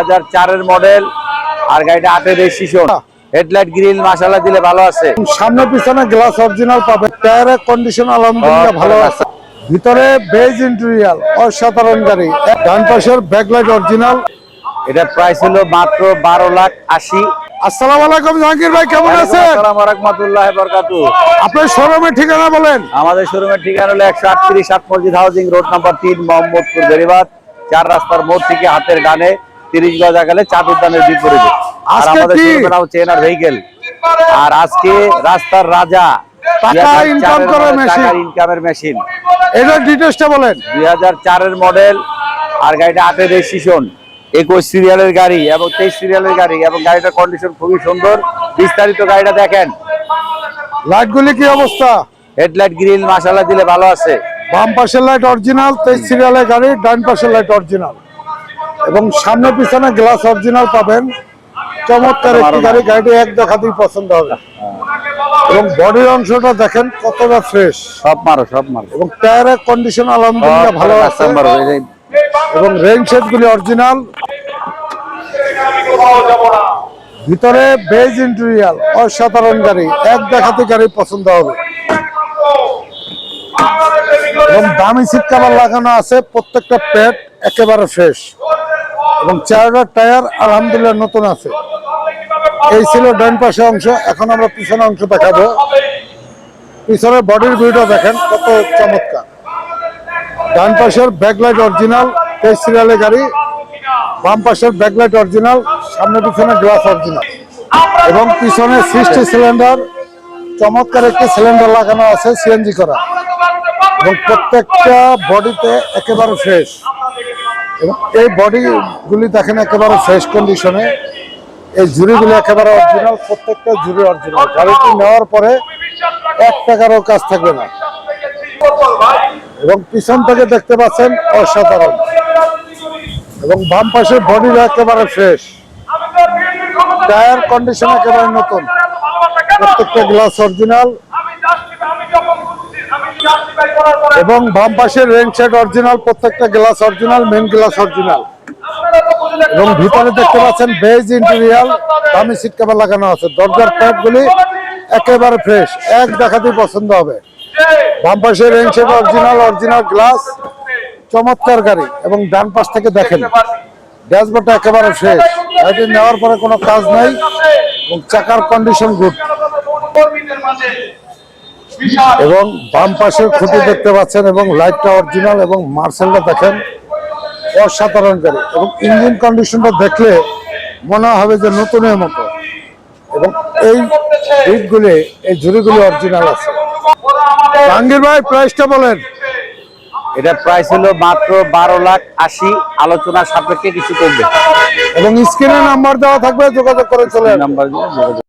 হাজার চারের মডেল আর গাড়িটা আটের রেজিস্ট্রেশন হেডলাইট গ্রিল মাসালা দিলে ভালো আছে। সামনে পিছনে গ্লাস অরিজিনাল পাবে। টায়ারের কন্ডিশন আলহামদুলিল্লাহ ভালো আছে। ভিতরে বেজ ইন্টেরিয়াল অসাধারণ গাড়ি। ডান পাশের ব্যাকলাইট অরিজিনাল এটা প্রাইস হলো মাত্র বারো লাখ আশি। আসসালামু আলাইকুম জাহাঙ্গীর ভাই কেমন আছেন? আসসালামু রহমতুল্লাহ বরকাতু আপনার শোরুমের ঠিকানা বলেন। আমাদের শোরুমের ঠিকানা হলো একশো আটত্রিশ সাত মসজিদ হাউজিং রোড নাম্বার তিন মোহাম্মদপুর বেরিবাদ চার রাস্তার মোড় থেকে হাতের ডানে। তিরিশ গজ আগালে চা উদ্যানের বিপরীতে আর আমাদের কি? হচ্ছে এনার ভেহিকেল আর আজকে রাস্তার রাজা টাকা করার। ইনকামের মেশিন এটার ডিটেলসটা বলেন। মডেল আর গাড়িটা রেজিস্ট্রেশন সিরিয়ালের গাড়ি এবং তেইশ সিরিয়ালের গাড়ি এবং গাড়িটার কন্ডিশন খুবই সুন্দর। বিস্তারিত গাড়িটা দেখেন। লাইটগুলি কি অবস্থা? হেডলাইট গ্রিল দিলে ভালো আছে। বাম পাশের লাইট অরিজিনাল তেইশ সিরিয়ালের গাড়ি ডান পাশের লাইট অরিজিনাল এবং সামনে পিছনে গ্লাস অরিজিনাল পাবেন। চমৎকার একটি গাড়ি গাড়িটি এক দেখাতেই পছন্দ হবে। এবং বডির অংশটা দেখেন কতটা ফ্রেশ সব মারো সব মারো। এবং টায়ারের কন্ডিশন আলহামদুলিল্লাহ ভালো আছে। এবং সেট গুলি অরিজিনাল ভিতরে বেজ ইন্টেরিয়াল অসাধারণ গাড়ি। এক দেখাতে গাড়ি পছন্দ হবে। এবং দামি সিট কাভার লাগানো আছে প্রত্যেকটা প্যাড একেবারে ফ্রেশ এবং চারটা টায়ার আলহামদুলিল্লাহ নতুন আছে। এই ছিল ডান পাশে অংশ, এখন আমরা পিছনে অংশ দেখাবো। পিছনের বডির ভিউটা দেখেন, কত চমৎকার। ডান পাশের ব্যাকলাইট অরিজিনাল তেইশ সিরিয়ালের গাড়ি। বাম পাশের ব্যাকলাইট অরিজিনাল সামনে পিছনে গ্লাস অরিজিনাল এবং পিছনে সিক্সটি সিলিন্ডার চমৎকার একটি সিলিন্ডার লাগানো আছে সিএনজি করা। এবং প্রত্যেকটা বডিতে একেবারে ফ্রেশ এবং এই বডিগুলি দেখেন একেবারে ফ্রেশ কন্ডিশনে এই ঝুড়িগুলি একেবারে অরিজিনাল প্রত্যেকটা ঝুড়ি অরিজিনাল গাড়িটি নেওয়ার পরে এক টাকারও কাজ থাকবে না। এবং পিছন থেকে দেখতে পাচ্ছেন অসাধারণ। এবং বাম পাশের বডি একেবারে ফ্রেশ টায়ার কন্ডিশন একেবারে নতুন। প্রত্যেকটা গ্লাস অরিজিনাল এবং বাম পাশের রেন সেট অরিজিনাল, প্রত্যেকটা glass original main glass original. এবং ভিতরে দেখতে পাচ্ছেন বেজ ইন্টেরিয়াল, দামি সিট কভার লাগানো আছে। দরজার ট্যাপ গুলি একেবারে ফ্রেশ, এক দেখাতেই পছন্দ হবে। বাম পাশে রেন অরিজিনাল অরিজিনাল গ্লাস, চমৎকার গাড়ি। এবং ডান পাশ থেকে দেখেন, ড্যাশবোর্ডটা একেবারে ফ্রেশ। গাড়িটি নেওয়ার পরে কোনো কাজ নাই, এবং চাকার কন্ডিশন গুড এবং বাম পাশের খুঁটি দেখতে পাচ্ছেন এবং লাইটটা অরিজিনাল এবং মার্সেলটা দেখেন অসাধারণ গাড়ি এবং ইঞ্জিন কন্ডিশনটা দেখলে মনে হবে যে নতুনের মতো। এবং এই বিটগুলি এই ঝুড়িগুলি অরিজিনাল আছে। জাহাঙ্গীর ভাই প্রাইসটা বলেন। এটা প্রাইস হলো মাত্র বারো লাখ আশি আলোচনার সাপেক্ষে কিছু করবে এবং স্ক্রিনে নাম্বার দেওয়া থাকবে যোগাযোগ করে চলে নাম্বার